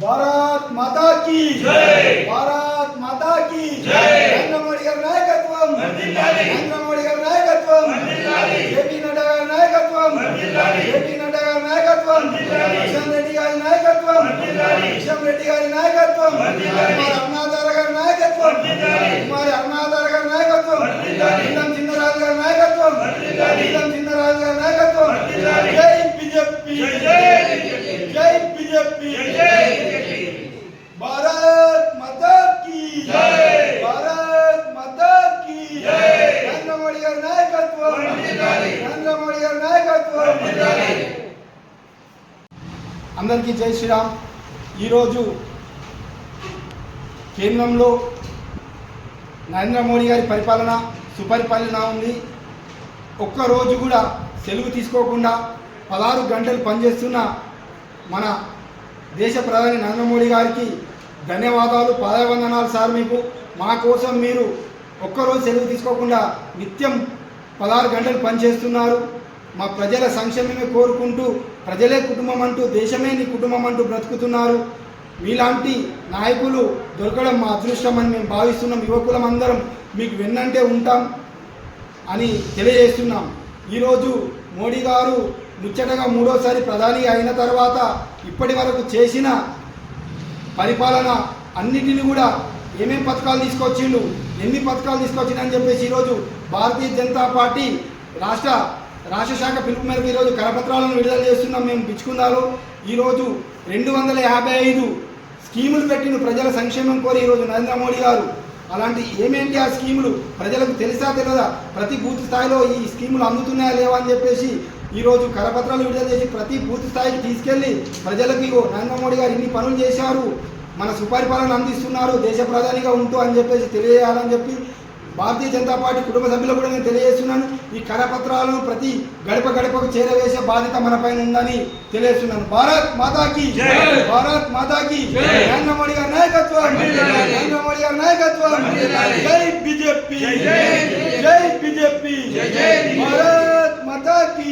భారత్ మాతా కీ భారత్ మాతా కీ నరేంద్ర మోడీ గారి నాయకత్వం నరేంద్ర మోడీ గారి నాయకత్వం జేపీ నడ్డా గారి నాయకత్వం జేపీ నడ్డా గారి నాయకత్వం కిషన్ రెడ్డి గారి నాయకత్వం కిషన్ రెడ్డి గారి నాయకత్వం కుమార్ అరుణాధార గారి నాయకత్వం కుమార్ అరుణాధార గారి నాయకత్వం నీలం చిన్నరాజు గారి నాయకత్వం నీలం చిన్నరాజు గారి నాయకత్వం జై బీజేపీ జై బీజేపీ భారత్ మాతా కీ భారత్ మాతా కీ నరేంద్ర మోడీ గారి నాయకత్వం నరేంద్ర మోడీ గారి నాయకత్వం అందరికీ జై శ్రీరామ్. ఈరోజు కేంద్రంలో నరేంద్ర మోడీ గారి పరిపాలన సుపరిపాలన ఉంది. ఒక్కరోజు కూడా సెలవు తీసుకోకుండా పదహారు గంటలు పనిచేస్తున్న మన దేశ ప్రధాని నరేంద్ర మోడీ గారికి ధన్యవాదాలు పాదవందనాలు సార్ మీకు. మా కోసం మీరు ఒక్కరోజు సెలవు తీసుకోకుండా నిత్యం పదహారు గంటలు పనిచేస్తున్నారు. మా ప్రజల సంక్షేమమే కోరుకుంటూ ప్రజలే కుటుంబం అంటూ దేశమే నీ కుటుంబం అంటూ బ్రతుకుతున్నారు. మీలాంటి నాయకులు దొరకడం మా అదృష్టం అని మేము భావిస్తున్నాం. యువకులం అందరం మీకు వెన్నంటే ఉంటాం అని తెలియజేస్తున్నాం. ఈరోజు మోడీ గారు ముచ్చటగా మూడోసారి ప్రధాని అయిన తర్వాత ఇప్పటి వరకు చేసిన పరిపాలన అన్నిటిని కూడా ఏమేమి పథకాలు తీసుకొచ్చిండు ఎన్ని పథకాలు తీసుకొచ్చిండని చెప్పేసి ఈరోజు భారతీయ జనతా పార్టీ రాష్ట్ర రాష్ట్ర శాఖ పిలుపు మేరకు ఈరోజు కరపత్రాలను విడుదల చేస్తున్నాం మేము పిచ్చుకున్నారు. ఈరోజు రెండు వందల యాభై ఐదు స్కీములు పెట్టిన ప్రజల సంక్షేమం కోరి ఈరోజు నరేంద్ర మోడీ గారు. అలాంటి ఏమేంటి ఆ స్కీములు? ప్రజలకు తెలుసా తెలియదా ప్రతి బూత్ స్థాయిలో ఈ స్కీములు అందుతున్నాయా లేవా అని చెప్పేసి ఈరోజు కరపత్రాలు విడుదల చేసి ప్రతి బూత్ స్థాయికి తీసుకెళ్ళి ప్రజలకు నరేంద్ర మోడీ గారు ఇన్ని పనులు చేశారు. మన సుపరిపాలన అందిస్తున్నారు దేశ ప్రధానిగా ఉంటూ అని చెప్పేసి తెలియజేయాలని చెప్పి భారతీయ జనతా పార్టీ కుటుంబ సభ్యులు కూడా నేను తెలియజేస్తున్నాను. ఈ కరపత్రాలను ప్రతి గడప గడపకు చేరవేసే బాధ్యత మన పైన ఉందని తెలియజేస్తున్నాను. భారత్ మాతాకి భారత్ మాతాకి నరేంద్ర మోడీ గారి నాయకత్వం! నరేంద్ర మోడీ గారి నాయకత్వం! జై బీజేపీ! జై బీజేపీ! భారత్ మాతాకి